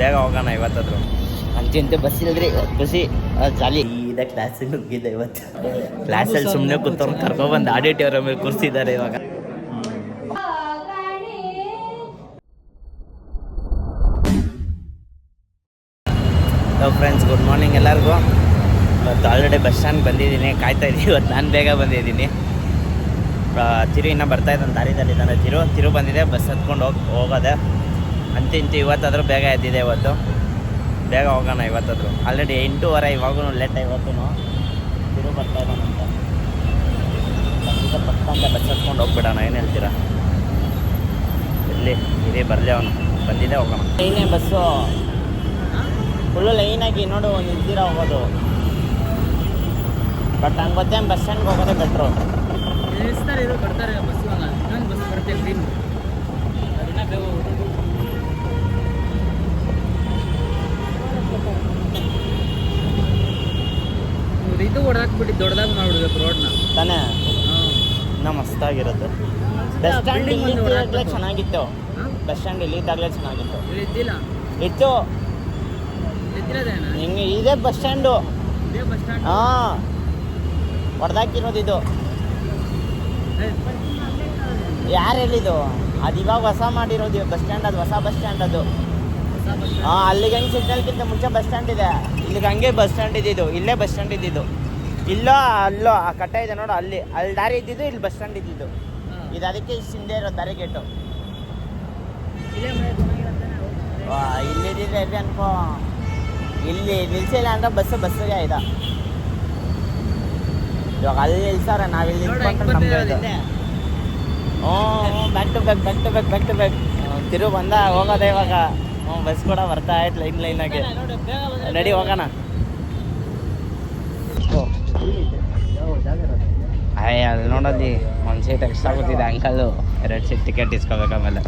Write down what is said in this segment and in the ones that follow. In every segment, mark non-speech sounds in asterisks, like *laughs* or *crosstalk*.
ಬೇಗ ಹೋಗೋಣ ಇವತ್ತಾದ್ರು. ಅಂತಿಂತ ಬಸ್ ಇಲ್ಲದ್ರಿ ಖುಷಿ ಚಾಲಿ ಈಗ ಕ್ಲಾಸಿಗೆ ನುಗ್ಗಿದ್ದೆ ಇವತ್ತು. ಕ್ಲಾಸಲ್ಲಿ ಸುಮ್ಮನೆ ಕೂತವ್ರು ಕರ್ಕೊಬಂದು ಮೇಲೆ ಕೂರಿಸಿದ್ದಾರೆ ಇವಾಗ. ಫ್ರೆಂಡ್ಸ್ ಗುಡ್ ಮಾರ್ನಿಂಗ್ ಎಲ್ಲರಿಗೂ. ಇವತ್ತು ಆಲ್ರೆಡಿ ಬಸ್ ಸ್ಟ್ಯಾಂಡ್ ಬಂದಿದ್ದೀನಿ ಕಾಯ್ತಾ ಇದ್ದೀನಿ. ಇವತ್ತು ನಾನು ಬೇಗ ಬಂದಿದ್ದೀನಿ. ತಿರು ಇನ್ನೂ ಬರ್ತಾ ಇದ್ದಾನೆ ದಾರಿದಲ್ಲಿ ನಾನು ತಿರು ತಿರು ಬಂದಿದೆ ಬಸ್ ಹತ್ಕೊಂಡು ಹೋಗಿ ಹೋಗೋದೆ. ಅಂತ ಇಂತು ಇವತ್ತಾದರೂ ಬೇಗ ಎದ್ದಿದೆ ಇವತ್ತು. ಬೇಗ ಹೋಗೋಣ ಇವತ್ತಾದರೂ. ಆಲ್ರೆಡಿ ಎಂಟೂವರೆ ಇವಾಗೂ ಲೇಟ್ ಇವತ್ತು ತಿರು ಬರ್ತಾ ಇದ್ದಾನಂತ ಖಂಡಿತ ಪಕ್ಕಂತ ಬಸ್ ಹತ್ಕೊಂಡು ಹೋಗ್ಬಿಡೋಣ. ಏನು ಹೇಳ್ತೀರಾ? ಇಲ್ಲಿ ಇದೇ ಬರಲಿ ಅವನು. ಬಂದಿದೆ ಹೋಗೋಣ. ಲೈನೇ ಬಸ್ಸು ಫುಲ್ಲು ಲೈನಾಗಿ ನೋಡು ನಿಲ್ದಿರ ಹೋಗೋದು. ಬಟ್ ನಂಗೆ ಗೊತ್ತೇ ಬಸ್ ಸ್ಟ್ಯಾಂಡ್ಗೆ ಹೋಗೋದೇ ಬೆಟ್ರು ಇದು ಬರ್ತಾರೆ ಬಸ್ ಇವಾಗ ಇನ್ನೊಂದು ಬಸ್ ಬರ್ತೀವಿ ಅದನ್ನ ಬೇಗ ಇವ್ರು ಇದು ಹೊಡೆದಾಕ್ಬಿಟ್ಟು ದೊಡ್ಡದಾಗಿ ಮಾಡ್ಬಿಡ್ಬೇಕು ರೋಡ್ನ. ತಾನೇ? ಇನ್ನೂ ಮಸ್ತಾಗಿರುತ್ತೆ. ಬಸ್ ಸ್ಟ್ಯಾಂಡ್ ಇಲ್ಲಿ ಇದ್ದಾಗಲೇ ಚೆನ್ನಾಗಿತ್ತು. ಬಸ್ ಸ್ಟ್ಯಾಂಡ್ ಇಲ್ಲಿ ಇದ್ದಾಗಲೇ ಚೆನ್ನಾಗಿತ್ತು. ಇಲ್ಲಿ ಇದ್ದಿಲ್ಲ? ಇತ್ತು. ಇದ್ದಿರೋದೇನ ಹಿಂಗೆ ಇದೇ ಬಸ್ ಸ್ಟ್ಯಾಂಡು ಇದೇ ಬಸ್ ಸ್ಟ್ಯಾಂಡ್ ಹಾಂ. ಹೊಡೆದಾಕಿರೋದು ಇದು. ಯಾರು ಹೇಳಿದ್ದು? ಅದು ಇವಾಗ ಹೊಸ ಮಾಡಿರೋದು ಬಸ್ ಸ್ಟ್ಯಾಂಡ್ ಅದು ಹೊಸ ಬಸ್ ಸ್ಟ್ಯಾಂಡ್ ಅದು. ಹಾಂ ಅಲ್ಲಿಗೆ ಹಂಗೆ ಸಿಗ್ನಲ್ಗಿಂತ ಮುಂಚೆ ಬಸ್ ಸ್ಟ್ಯಾಂಡ್ ಇದೆ. ಇಲ್ಲಿಗೆ ಹಂಗೆ ಬಸ್ ಸ್ಟ್ಯಾಂಡ್ ಇದ್ದಿದ್ದು. ಇಲ್ಲೇ ಬಸ್ ಸ್ಟ್ಯಾಂಡ್ ಇದ್ದಿದ್ದು. ಇಲ್ಲೋ ಅಲ್ಲೋ ಆ ಕಟ್ಟ ಇದೆ ನೋಡು ಅಲ್ಲಿ ಅಲ್ಲಿ ದಾರಿ ಇದ್ದಿದ್ದು ಇಲ್ಲಿ ಬಸ್ ಸ್ಟ್ಯಾಂಡ್ ಇದ್ದಿದ್ದು. ಇದು ಅದಕ್ಕೆ ಇಷ್ಟ್ ಹಿಂದೆ ಇರೋ ದಾರಿ ಗೇಟು ಇಲ್ಲಿದ್ದಿದ್ರೆ ಎಲ್ಲಿ ಅನ್ಕೋ. ಇಲ್ಲಿ ನಿಲ್ಸಿಲ್ಲ ಅಂದ್ರೆ ಬಸ್ ಬಸ್ಸಿಗೆ ಇದೆ ಇವಾಗ ಅಲ್ಲಿ ನಿಲ್ಸಾರ ನಾವಿಲ್ಲಿ ನಿಂತ್ಕೊಂಡ್ರೆ ನಮ್ಗೆ ಹ್ಞೂ back to back back to back back to back ತಿರು ಬಂದ ಹೋಗೋದೆ ಇವಾಗ. ಬಸ್ ಕೂಡ ಬರ್ತಾ ಆಯ್ತು ಲೈನ್ ಲೈನಾಗೆ ನೋಡು ಬೇಗ ಬಂದ್ರೆ ನಡಿ ಹೋಗೋಣ ಅಯ್ಯ ಅಲ್ಲಿ ನೋಡಲ್ಲಿ ಒಂದು ಸೀಟ್ ಎಕ್ಸ್ಟ್ರಾ ಗೊತ್ತಿದೆ ಅಂಕಲ್ಲು ಎರಡು ಸೀಟ್ ಟಿಕೆಟ್ ಇಸ್ಕೋಬೇಕು ಆಮೇಲೆ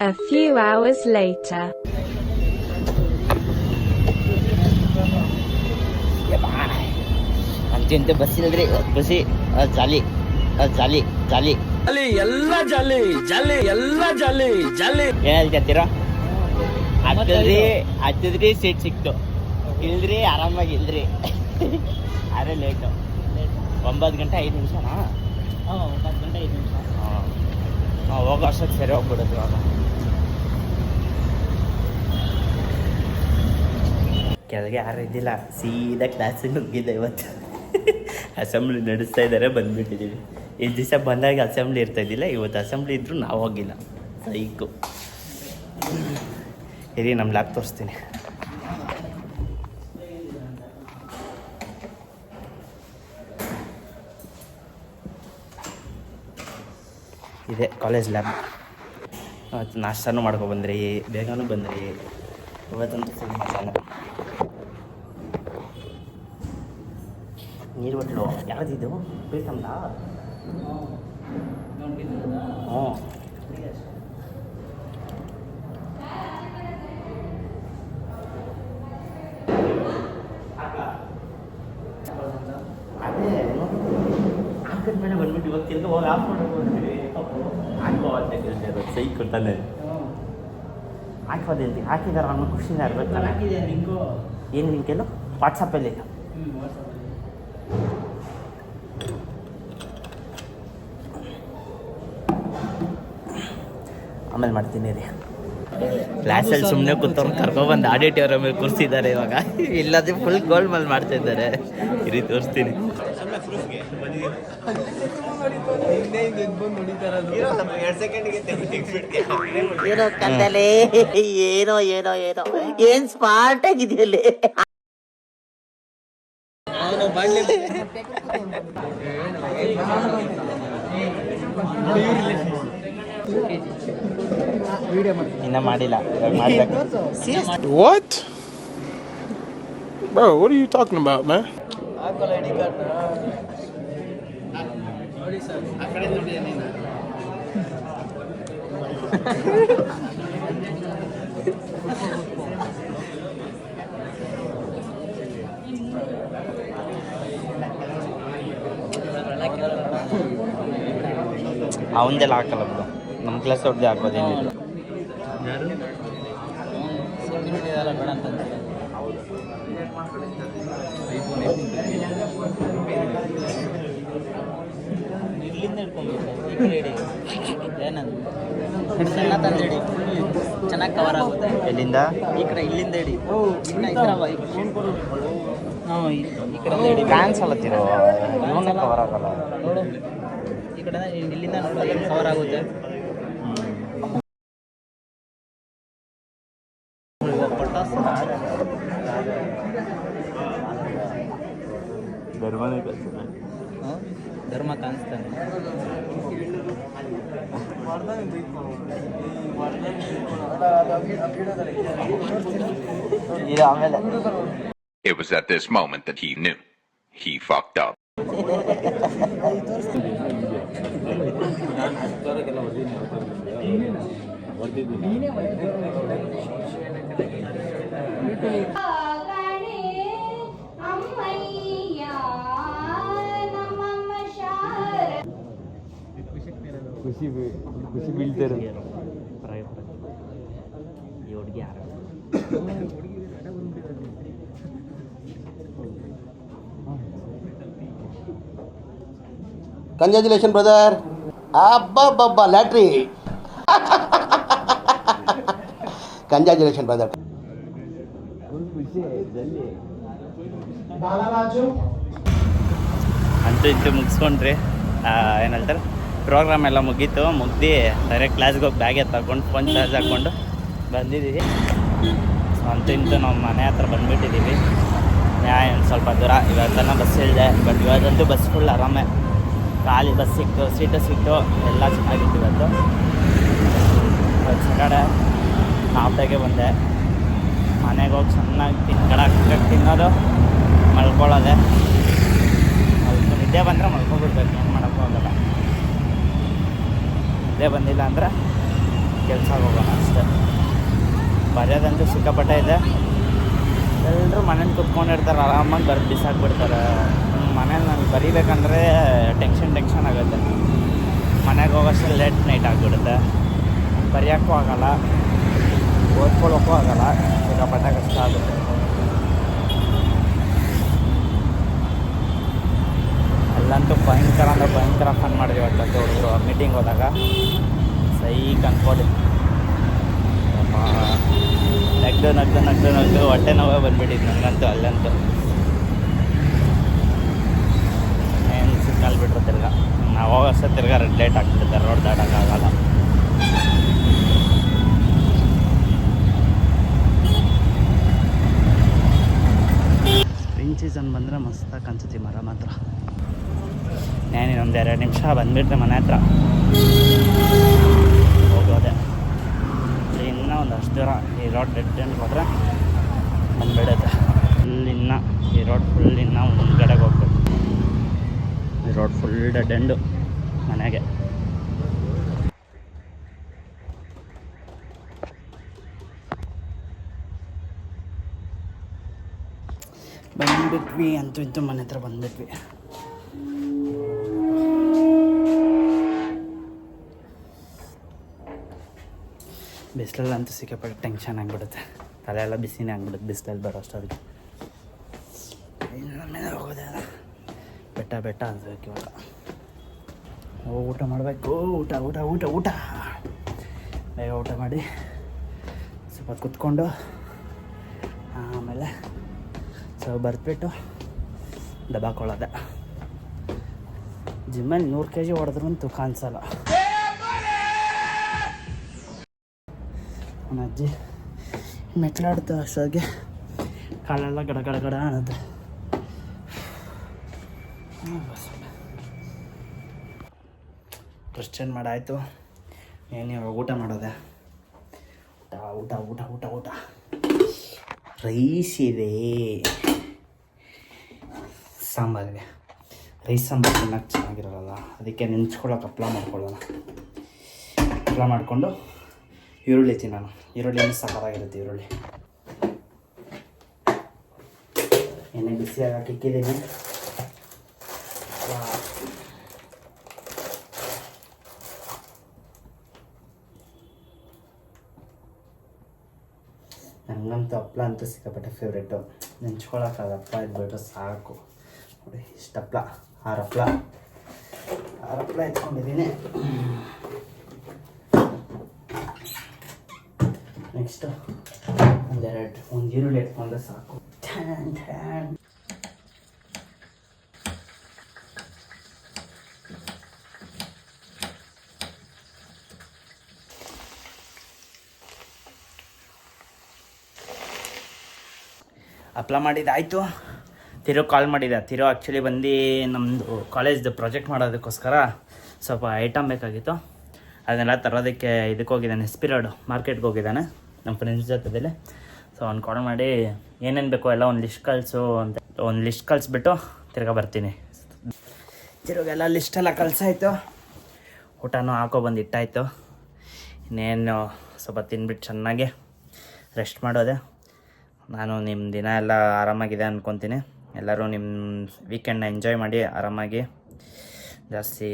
A few hours later. ಅಂತಿಂತ ಬಸ್ ಇಲ್ದ್ರಿ ಖುಷಿ ಅದ್ ಜಾಲಿ ಅದ್ ಜಾಲಿ ಜಾಲಿ ಎಲ್ಲ ಜಾಲಿ ಜಾಲಿ ಎಲ್ಲ ಜಾಲಿ ಜಾಲಿ. ಏನ್ ಹೇಳ್ತೀರಾ ಹತ್ತದ್ರಿ ಹತ್ತಿದ್ರಿ ಸೀಟ್ ಸಿಕ್ತು. ಇಲ್ರಿ ಆರಾಮಾಗಿ ಇಲ್ರಿ ಅರೆ ಲೇಟು ಒಂಬತ್ತು ಗಂಟೆ ಐದು ನಿಮಿಷನಾ? ಹಾಂ ಒಂಬತ್ತು ಗಂಟೆ ಐದು ನಿಮಿಷ. ಹಾಂ. ಹೋಗೋ ಅಷ್ಟೊತ್ತು ಸರಿ ಹೋಗ್ಬಿಡೋದು ಇವಾಗ. ಕೆಳಗೆ ಯಾರು ಇದ್ದಿಲ್ಲ ಸೀದಾ ಕ್ಲಾಸಿಗೆ ನುಗ್ಗಿದ್ದೆ ಇವತ್ತು. *laughs* ಅಸೆಂಬ್ಲಿ ನಡೆಸ್ತಾ ಇದ್ದಾರೆ ಬಂದ್ಬಿಟ್ಟಿದ್ದೀವಿ ಈ ದಿವಸ ಬಂದಾಗ ಅಸೆಂಬ್ಲಿ ಇರ್ತಾ ಇದ್ದಿಲ್ಲ, ಇವತ್ತು ಅಸೆಂಬ್ಲಿ ಇದ್ದರೂ ನಾವು ಹೋಗಿಲ್ಲ. ಸೈಕು. ಇರಿ ನಮ್ಮ ಲ್ಯಾಬ್ ತೋರಿಸ್ತೀನಿ. ಇದೆ ಕಾಲೇಜ್ ಲ್ಯಾಬ್ ಇವತ್ತು ನಾಷ್ಟಾನು ಮಾಡ್ಕೊಬಂದ್ರಿ ಬೇಗನೂ ಬಂದ್ರಿ. ಇವತ್ತಂತೂ ನೀರು ಬಟ್ಲು ಯಾವ್ದಿದು ಬೇಕಂದ ಹ್ಞೂ ಅದೇ ಹಾಕಿದ್ಮೇಲೆ ಬಂದ್ಬಿಟ್ಟು ಇವಾಗ ತಿರ್ಗ ಹೋಗಿ ಆಫ್ ಮಾಡ್ಕೊಂಡ್ರಿ ಅಂತ ಕೇಳ್ತಾರೆ ಸೈ ಕೊಡ್ತಾನೆ. ಹಾಕೋದೇಂತಿ ಹಾಕಿದಾರ ಅನ್ನೋ ಖುಷಿನ ಇರ್ಬೇಕು ತಾನೆ. ಹಾಕಿದೆ ಲಿಂಕು ಏನು ಲಿಂಕೆಲ್ಲ ವಾಟ್ಸಪ್ಪಲ್ಲಿ ಹ್ಞೂ ವಾಟ್ಸಪ್ಪಲ್ಲಿ ಆಮೇಲೆ ಮಾಡ್ತೀನಿ ರೀ. ಕ್ಲಾಸಲ್ಲಿ ಸುಮ್ಮನೆ ಕೂತವ್ರು ಕರ್ಕೊಬಂದು ಮೇಲೆ ಕೂರಿಸಿದ್ದಾರೆ ಇವಾಗ. ಇಲ್ಲದೆ ಫುಲ್ ಗೋಲ್ಡ್ ಮಲ್ ಮಾಡ್ತಾ ಇದ್ದಾರೆ. ಈ ರೀತಿ ತೋರಿಸ್ತೀನಿ. ಏನೋ ಕಂದಲೆ ಏನೋ ಏನೋ ಏನೋ. ಏನ್ ಸ್ಮಾರ್ಟ್ ಆಗಿದೆಯಲ್ಲಿ ಇನ್ನೂ ಮಾಡಿಲ್ಲ What? Bro, what are you talking about, man? ಅವಂದೆಲ್ಲ ಹಾಕಲ್ಲ ಬಿಡು ಕ್ಲಾಸ್ ಅವ್ರದ್ದು ಹಾಕೋದೇನಿಲ್ಲ ಸೆಕ್ಯೂರಿಟಿ ಎಲ್ಲ ಬೇಡ ಅಂತ ಅಂತಾರೆ. ಇಲ್ಲಿಂದ ಹಿಡ್ಕೊಂಡ್ಬಿಟ್ಟು ಸಣ್ಣ ತಂದು ಚೆನ್ನಾಗಿ ಕವರ್ ಆಗುತ್ತೆ. ಎಲ್ಲಿಂದ? ಈ ಕಡೆ ಇಲ್ಲಿಂದ ಇಡಿ. ಇನ್ನ ಈ ಹಾಂ ಈ ಈ ಕಡೆ ಇಡಿ. ಫ್ಯಾನ್ಸ್ ಅಲ್ಲ ತಿರೋ ಕವರ್ ಆಗಲ್ಲ. ನೋಡು. ಈ ಕಡೆ ಇಲ್ಲಿಂದ ನೋಡೋದು ಕವರ್ ಆಗುತ್ತೆ. ಧರ್ಮನೇ ಹ್ಮ್? ಧರ್ಮ ಕಾಣಿಸ್ತಾನೆ ಇದು ಆಮೇಲೆ It was at this moment that he knew. He fucked up. ಆಗಣೆ ಖುಷಿ ಖುಷಿ ಈ ಹುಡುಗಿ ಯಾರು ಕಂಗ್ರ್ಯಾಚುಲೇಷನ್ ಬ್ರದರ್ ಅಬ್ಬಬ್ಬಬ್ಬ ಲ್ಯಾಟ್ರಿ ಕಂಗ್ರ್ಯಾಚುಲೇಷನ್ ಬ್ರದರ್ ಅಂತೂ ಇಂತೂ ಮುಗಿಸ್ಕೊಂಡ್ರಿ. ಏನು ಹೇಳ್ತಾರೆ? ಪ್ರೋಗ್ರಾಮ್ ಎಲ್ಲ ಮುಗೀತು, ಮುಗ್ದು ಡೈರೆಕ್ಟ್ ಕ್ಲಾಸ್ಗೆ ಹೋಗಿ ಬ್ಯಾಗೆ ತಗೊಂಡು ಫೋನ್ ಚಾರ್ಜ್ ಹಾಕ್ಕೊಂಡು ಬಂದಿದ್ದೀವಿ ಅಂತೂ ಇಂತೂ ನಾವು ಮನೆ ಹತ್ರ ಬಂದುಬಿಟ್ಟಿದ್ದೀವಿ ನ್ಯಾಯ ಒಂದು ಸ್ವಲ್ಪ ದೂರ, ಇವತ್ತನ ಬಸ್ ಇಳಿದೆ ಬಟ್ ಇವತ್ತಂತೂ ಬಸ್ ಫುಲ್ ಆರಾಮೆ. ಖಾಲಿ ಬಸ್ ಸಿಕ್ತು ಸೀಟು ಸಿಕ್ತು, ಎಲ್ಲ ಚೆನ್ನಾಗಿತ್ತು ಇವತ್ತು. ಕಡೆ ಆಫ್ಟಾಗೆ ಬಂದೆ. ಮನೆಗೆ ಹೋಗಿ ಚೆನ್ನಾಗಿ ತಿನ್ಕಡ ತಿನ್ನೋದು ಮಲ್ಕೊಳ್ಳೋದೆ. ಮಲ್ಕೊಂಡು ನಿದ್ದೆ ಬಂದರೆ ಮಲ್ಕೊಂಡ್ಬಿಡ್ಬೇಕು ಬಂದಿಲ್ಲ ಅಂದ್ರೆ ಕೆಲಸ ಹೋಗೋಣ ಅಷ್ಟೆ. ಬರೆಯೋದಂತೂ ಸಿಕ್ಕಾಪಟ್ಟೆ ಇದೆ. ಎಲ್ಲರೂ ಮನೇಲಿ ಕುತ್ಕೊಂಡಿರ್ತಾರೆ ಆರಾಮಾಗಿ ಬರ್, ಬಿಸಾಕ್ಬಿಡ್ತಾರೆ. ಮನೇಲಿ ನಾನು ಬರೀಬೇಕಂದ್ರೆ ಟೆನ್ಷನ್ ಟೆನ್ಷನ್ ಆಗುತ್ತೆ. ಮನೆಗೆ ಹೋಗೋಷ್ಟು ಲೇಟ್ ನೈಟ್ ಆಗಿಬಿಡುತ್ತೆ. ಬರೆಯೋಕ್ಕೂ ಆಗಲ್ಲ ಓದ್ಕೊಳ್ಳೋಕ್ಕೂ ಆಗಲ್ಲ, ಸಿಕ್ಕಾಪಟ್ಟೆ ಕಷ್ಟ ಆಗುತ್ತೆ. ಅಲ್ಲಂತೂ ಭಯಂಕರ ಅಂದ್ರೆ ಭಯಂಕರ ಫನ್ ಮಾಡಿದ್ವಿ ಇವತ್ತಂತೂ ಹುಡುಗರು ಹೋದಾಗ ಸೈ ಅನ್ಕೊಳ್ಳಿ ನಗ್ದು ನಗ್ದು ನಗ್ದು ನಗ್ದು, ಹೊಟ್ಟೆ ನೋವೇ ಬಂದ್ಬಿಟ್ಟಿದ್ದು ನನಗಂತೂ ಅಲ್ಲಂತೂ. ಏನು ಸಿಗ್ನಲ್ ಬಿಟ್ಟರು ತಿರ್ಗಾ. ನಾವು ಹೋಗೋಷ್ಟು ತಿರ್ಗಾ ರೆಡ್ ಲೈಟ್ ಆಗ್ಬಿಡುತ್ತೆ ರೋಡ್ ದಾಟೋಕ್ಕಾಗಲ್ಲ ಸ್ಪ್ರಿಂಗ್ ಸೀಸನ್ ಬಂದರೆ ಮಸ್ತಾಗಿ ಕಾಣಿಸುತ್ತೆ ಮರ ಮಾತ್ರ. ನಾನು ಇನ್ನೊಂದು ಎರಡು ನಿಮಿಷ ಬಂದುಬಿಟ್ರೆ ಮನೆ ಹತ್ರ. ಹೋಗೋದೆ ಇನ್ನೂ ಒಂದು ಅಷ್ಟು ದೂರ ಈ ರೋಡ್ ಡೆಡ್ ಎಂಡ್ ಹೋದ್ರೆ ಬಂದ್ಬಿಡುತ್ತೆ. ಫುಲ್ ಇನ್ನೂ ಈ ರೋಡ್ ಫುಲ್ ಇನ್ನೂ ಮುಂದ್ಗಡೆಗೆ ಹೋಗ್ಬೇಕು. ಈ ರೋಡ್ ಫುಲ್ ಡೆಡ್ ಎಂಡು ಮನೆಗೆ. ಬಂದ್ಬಿಟ್ವಿ ಅಂತೂ ಇಂತೂ ಮನೆ ಹತ್ರ ಬಂದ್ಬಿಟ್ವಿ. ಬಿಸಿಲಲ್ಲಂತೂ ಸಿಕ್ಕಾಪಟ್ಟೆ ಟೆನ್ಷನ್ ಆಗಿಬಿಡುತ್ತೆ. ತಲೆ ಎಲ್ಲ ಬಿಸಿನೇ ಆಗ್ಬಿಡುತ್ತೆ, ಬಿಸಿಲಲ್ಲಿ ಬರೋ ಅಷ್ಟೊತ್ತಿಗೆ. ಏನು ಮೇಲೆ ಹೋಗೋದೆ ಬೆಟ್ಟ ಬೆಟ್ಟ ಅನ್ಬೇಕು ಇವಾಗ. ಹೋಗಿ ಊಟ ಮಾಡಬೇಕು. ಊಟ ಊಟ ಊಟ ಊಟ. ಬೇಗ ಊಟ ಮಾಡಿ. ಸ್ವಲ್ಪ ಕುತ್ಕೊಂಡು ಆಮೇಲೆ ಸ್ವಲ್ಪ ಬರ್ತ್ಬಿಟ್ಟು ದಬಾಕೊಳ್ಳೋದೆ. ಜಿಮ್ಮಲ್ಲಿ ನೂರು ಕೆ ಜಿ ಹೊಡೆದ್ರೂ ತೂಕ ಅನ್ಸಲ್ಲ ನನ್ನ ಅಜ್ಜಿ ಮೆಟ್ಲಾಡ್ತಾ ಅಷ್ಟೊಗೆ ಕಾಲೆಲ್ಲ ಗಡ ಗಡ ಗಡ ಅನ್ನೋದು ಡ್ರೆಸ್ ಚೇಂಜ್ ಮಾಡಾಯಿತು. ಏನು ಇವಾಗ ಊಟ ಮಾಡೋದೆ? ಊಟ ಊಟ ಊಟ ಊಟ ಊಟ. ರೈಸ್ ಇದೆ. ಸಾಂಬಾರಿಗೆ ರೈಸ್ ಸಾಂಬಾರು ತಿನ್ನೋಕೆ ಚೆನ್ನಾಗಿರಲ್ಲ. ಅದಕ್ಕೆ ನೆಂಚ್ಕೊಳ್ಳೋಕೆ ಹಪ್ಳ ಮಾಡ್ಕೊಳ್ಳೋಣ. ಹಪ್ಳ ಮಾಡಿಕೊಂಡು ಈರುಳ್ಳಿ ತಿನ್ನೋಣ. ಈರುಳ್ಳಿ ಸಖತ್ತಾಗಿರುತ್ತೆ ಈರುಳ್ಳಿ. ಎಣ್ಣೆ ಬಿಸಿಯಾಗಿ ಹಾಕಿಕ್ಕಿದ್ದೀನಿ ನನಗಂತೂ ಹಪ್ಳ ಅಂತೂ ಸಿಕ್ಕಾಪಟ್ಟೆ ಫೇವ್ರೇಟು ನೆಂಚ್ಕೊಳಕ್ಕಾಗ ಹಪ್ಳ ಇದ್ಬಿಟ್ರೆ ಸಾಕು. ನೋಡಿ ಇಷ್ಟು ಹಪ್ಳ ಆರು ಹಪ್ಳ ಆರು ಎತ್ಕೊಂಡಿದ್ದೀನಿ. ನೆಕ್ಸ್ಟು ಒಂದೆರಡು, ಒಂದು ಈರುಳ್ಳಿ ಎತ್ಕೊಂಡ್ರೆ ಸಾಕು. ಠ್ಯಾನ್ ಠ್ಯಾನ್ ಅಪ್ಲೈ ಮಾಡಿದ್ದಾಯಿತು. ತಿರು ಕಾಲ್ ಮಾಡಿದ್ದೆ ತಿರು ಆ್ಯಕ್ಚುಲಿ ಬಂದು ನಮ್ಮದು ಕಾಲೇಜ್ದು ಪ್ರಾಜೆಕ್ಟ್ ಮಾಡೋದಕ್ಕೋಸ್ಕರ ಸ್ವಲ್ಪ ಐಟಮ್ ಬೇಕಾಗಿತ್ತು. ಅದನ್ನೆಲ್ಲ ತರೋದಕ್ಕೆ ಇದಕ್ಕೆ ಹೋಗಿದ್ದಾನೆ ಸ್ಪಿರಾಡು ಮಾರ್ಕೆಟ್ಗೆ ಹೋಗಿದ್ದಾನೆ ನಮ್ಮ ಫ್ರೆಂಡ್ಸ್ ಜೊತೆದಲ್ಲಿ ಸೊ ಅವ್ನು ಕಾಲ್ ಮಾಡಿ ಏನೇನು ಬೇಕೋ ಎಲ್ಲ ಒಂದು ಲಿಸ್ಟ್ ಕಳಿಸು ಅಂತ. ಒಂದು ಲಿಸ್ಟ್ ಕಳಿಸ್ಬಿಟ್ಟು ತಿರ್ಗಾ ಬರ್ತೀನಿ. ತಿರುಗೆಲ್ಲ ಲಿಸ್ಟೆಲ್ಲ ಕಳಿಸಾಯ್ತು. ಊಟನೂ ಹಾಕೋ ಬಂದು ಇಟ್ಟಾಯಿತು. ಇನ್ನೇನು ಸ್ವಲ್ಪ ತಿನ್ಬಿಟ್ಟು ಚೆನ್ನಾಗಿ ರೆಸ್ಟ್ ಮಾಡೋದೆ. ನಾನು ನಿಮ್ಮ ದಿನ ಎಲ್ಲ ಆರಾಮಾಗಿದೆ ಅಂದ್ಕೊತೀನಿ ಎಲ್ಲರೂ ನಿಮ್ಮ ವೀಕೆಂಡ್ನ ಎಂಜಾಯ್ ಮಾಡಿ ಆರಾಮಾಗಿ. ಜಾಸ್ತಿ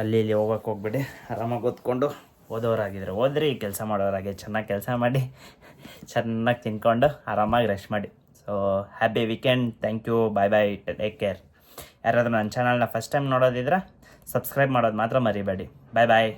ಅಲ್ಲಿ ಇಲ್ಲಿ ಹೋಗೋಕೆ ಹೋಗ್ಬಿಡಿ. ಆರಾಮಾಗಿ ಓದ್ಕೊಂಡು ಓದೋರಾಗಿದ್ರೆ ಓದ್ರಿ, ಕೆಲಸ ಮಾಡೋರಾಗೆ ಚೆನ್ನಾಗಿ ಕೆಲಸ ಮಾಡಿ, ಚೆನ್ನಾಗಿ ತಿನ್ಕೊಂಡು ಆರಾಮಾಗಿ ರೆಸ್ಟ್ ಮಾಡಿ. So happy weekend thank you bye bye take care ಯಾರಾದರೂ ನನ್ನ ಚಾನಲ್ನ ಫಸ್ಟ್ ಟೈಮ್ ನೋಡೋದಿದ್ರೆ ಸಬ್ಸ್ಕ್ರೈಬ್ ಮಾಡೋದು ಮಾತ್ರ ಮರಿಬೇಡಿ. ಬಾಯ್ ಬಾಯ್